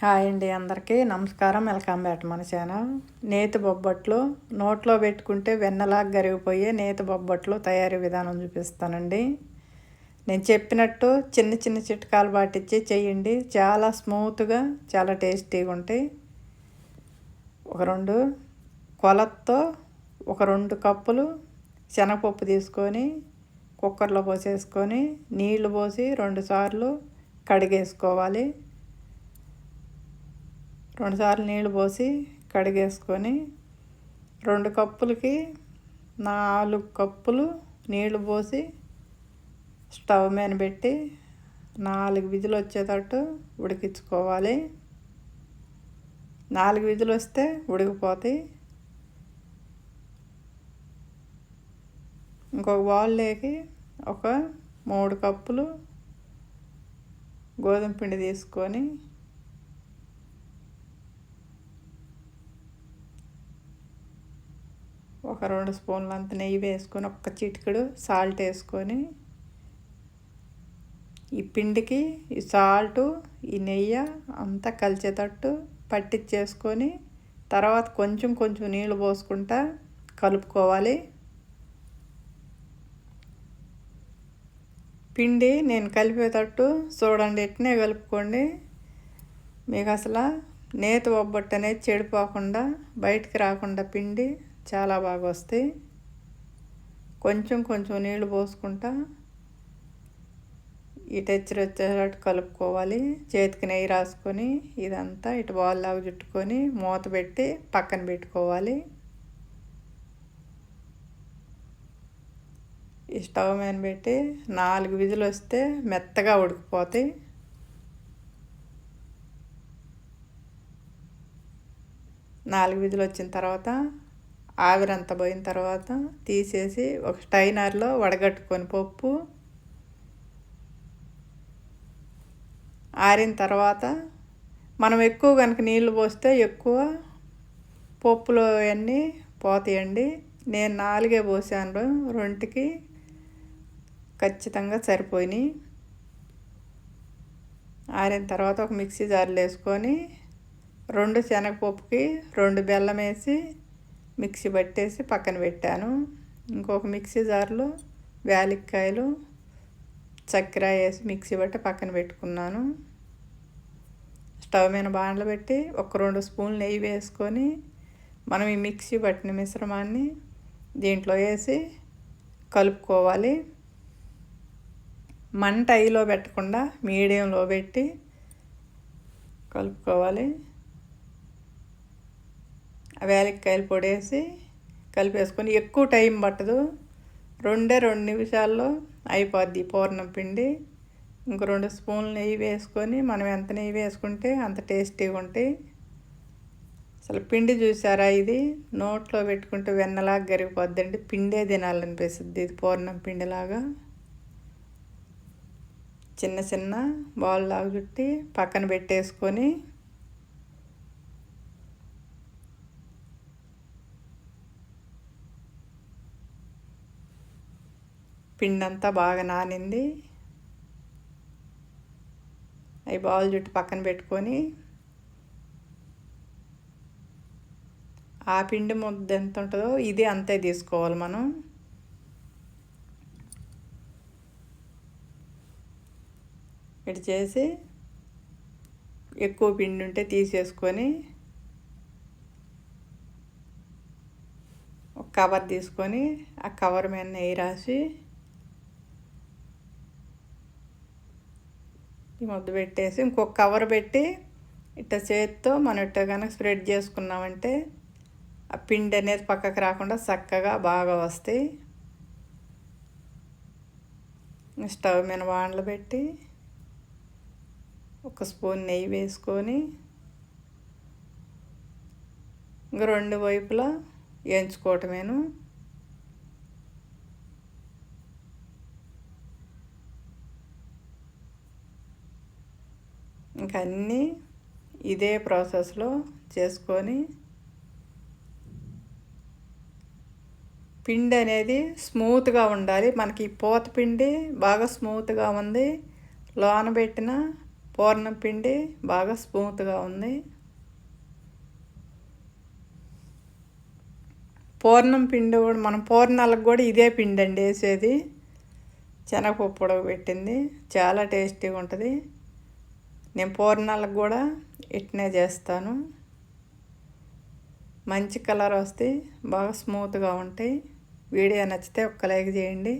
Hi అండి అందరికీ. నమస్కారం. వెల్కమ్ బ్యాట్ మన ఛానల్. నేతి బొబ్బట్లు. నోట్లో పెట్టుకుంటే వెన్నలాగా గరిగిపోయే నేతి బొబ్బట్లు తయారీ విధానం చూపిస్తానండి. నేను చెప్పినట్టు చిన్న చిన్న చిట్కాలు పాటించి చేయండి. చాలా స్మూత్గా చాలా టేస్టీగా ఉంటాయి. ఒక రెండు కొలత్తో ఒక రెండు కప్పులు శనగపప్పు తీసుకొని కుక్కర్లో పోసేసుకొని నీళ్ళు పోసి రెండు సార్లు కడిగేసుకోవాలి. రెండుసార్లు నీళ్ళు పోసి కడిగేసుకొని రెండు కప్పులకి నాలుగు కప్పులు నీళ్ళు పోసి స్టవ్ మీద పెట్టి నాలుగు విధులు వచ్చేటట్టు ఉడికించుకోవాలి. నాలుగు విధులు వస్తే ఉడికిపోతాయి. ఇంకొక బౌల్లోకి ఒక మూడు కప్పులు గోధుమ పిండి తీసుకొని ఒక రెండు స్పూన్లు అంత నెయ్యి వేసుకొని ఒక్క చిటికెడు సాల్ట్ వేసుకొని ఈ పిండికి ఈ సాల్టు ఈ నెయ్యి అంతా కలిసేటట్టు పట్టించేసుకొని తర్వాత కొంచెం కొంచెం నీళ్ళు పోసుకుంటా కలుపుకోవాలి. పిండి నేను కలిపేటట్టు చూడండి ఎట్నే కలుపుకోండి. మీకు అసలు నేత ఒబ్బట్టు అనేది చెడిపోకుండా బయటికి రాకుండా పిండి చాలా బాగా వస్తాయి. కొంచెం కొంచెం నీళ్ళు పోసుకుంటా. ఈ టెచ్చర్ వచ్చేటట్టు కలుపుకోవాలి. చేతికి నెయ్యి రాసుకొని ఇదంతా ఇటు బాల్లాగా చుట్టుకొని మూత పెట్టి పక్కన పెట్టుకోవాలి. ఈ స్టవ్ మీద పెట్టి నాలుగు విధులు వస్తే మెత్తగా ఉడికిపోతాయి. నాలుగు విధులు వచ్చిన తర్వాత ఆవిరంత పోయిన తర్వాత తీసేసి ఒక స్టైనర్లో వడగట్టుకొని పప్పు ఆరిన తర్వాత మనం ఎక్కువ కనుక నీళ్ళు పోస్తే ఎక్కువ పప్పులో అన్నీ పోతాయండి. నేను నాలుగే పోసాను రెంటికి ఖచ్చితంగా సరిపోయినాయి. ఆరిన తర్వాత ఒక మిక్సీ జార్లు వేసుకొని రెండు శనగపప్పుకి రెండు బెల్లం వేసి మిక్సీ పట్టేసి పక్కన పెట్టాను. ఇంకొక మిక్సీ జార్లో వేలిక్కాయలు చక్కెర వేసి మిక్సీ పట్టి పక్కన పెట్టుకున్నాను. స్టవ్ మీద బాండ్లు పెట్టి ఒక రెండు స్పూన్లు నెయ్యి వేసుకొని మనం ఈ మిక్సీ పట్టిన మిశ్రమాన్ని దీంట్లో వేసి కలుపుకోవాలి. మంట ఐలో పెట్టకుండా మీడియంలో పెట్టి కలుపుకోవాలి. వేలక్కాయలు పొడి వేసి కలిపేసుకొని ఎక్కువ టైం పట్టదు. రెండే రెండు నిమిషాల్లో అయిపోద్ది పూర్ణం పిండి. ఇంక రెండు స్పూన్లు నెయ్యి వేసుకొని మనం ఎంత నెయ్యి వేసుకుంటే అంత టేస్టీగా ఉంటాయి. అసలు పిండి చూసారా ఇది? నోట్లో పెట్టుకుంటే వెన్నలాగా గరిగిపోద్దండి. పిండే తినాలనిపిస్తుంది ఇది పూర్ణం పిండిలాగా. చిన్న చిన్న బాల్ లాగా చుట్టి పక్కన పెట్టేసుకొని పిండంతా బాగా నానింది. అవి బాల్ చుట్టూ పక్కన పెట్టుకొని ఆ పిండి ముద్ద ఎంత ఉంటుందో ఇది అంతే తీసుకోవాలి మనం. ఇటు చేసి ఎక్కువ పిండి ఉంటే తీసేసుకొని ఒక కవర్ తీసుకొని ఆ కవర్ మీద నెయ్యి రాసి ముద్ద పెట్టేసి ఇంకొక కవర్ పెట్టి ఇట్ట చేతితో మనం ఇట్ట కనుక స్ప్రెడ్ చేసుకున్నామంటే ఆ పిండి అనేది పక్కకు రాకుండా చక్కగా బాగా వస్తాయి. స్టవ్ మీద వాండ్లు పెట్టి ఒక స్పూన్ నెయ్యి వేసుకొని ఇంక రెండు వైపులా వేయించుకోవటమేను ఇంకా అన్నీ ఇదే ప్రాసెస్లో చేసుకొని పిండి అనేది స్మూత్గా ఉండాలి. మనకి పూత పిండి బాగా స్మూత్గా ఉంది. లోన పెట్టిన పూర్ణం పిండి బాగా స్మూత్గా ఉంది. పూర్ణం పిండి కూడా మనం పూర్ణాలకు కూడా ఇదే పిండి అండి వేసేది. శనగపప్పు పెట్టింది చాలా టేస్టీగా ఉంటుంది. నేను పూర్ణాలకు కూడా ఇట్నే చేస్తాను. మంచి కలర్ వస్తే బాగా స్మూత్గా ఉంటాయి. వీడియో నచ్చితే ఒక్క లైక్ చేయండి.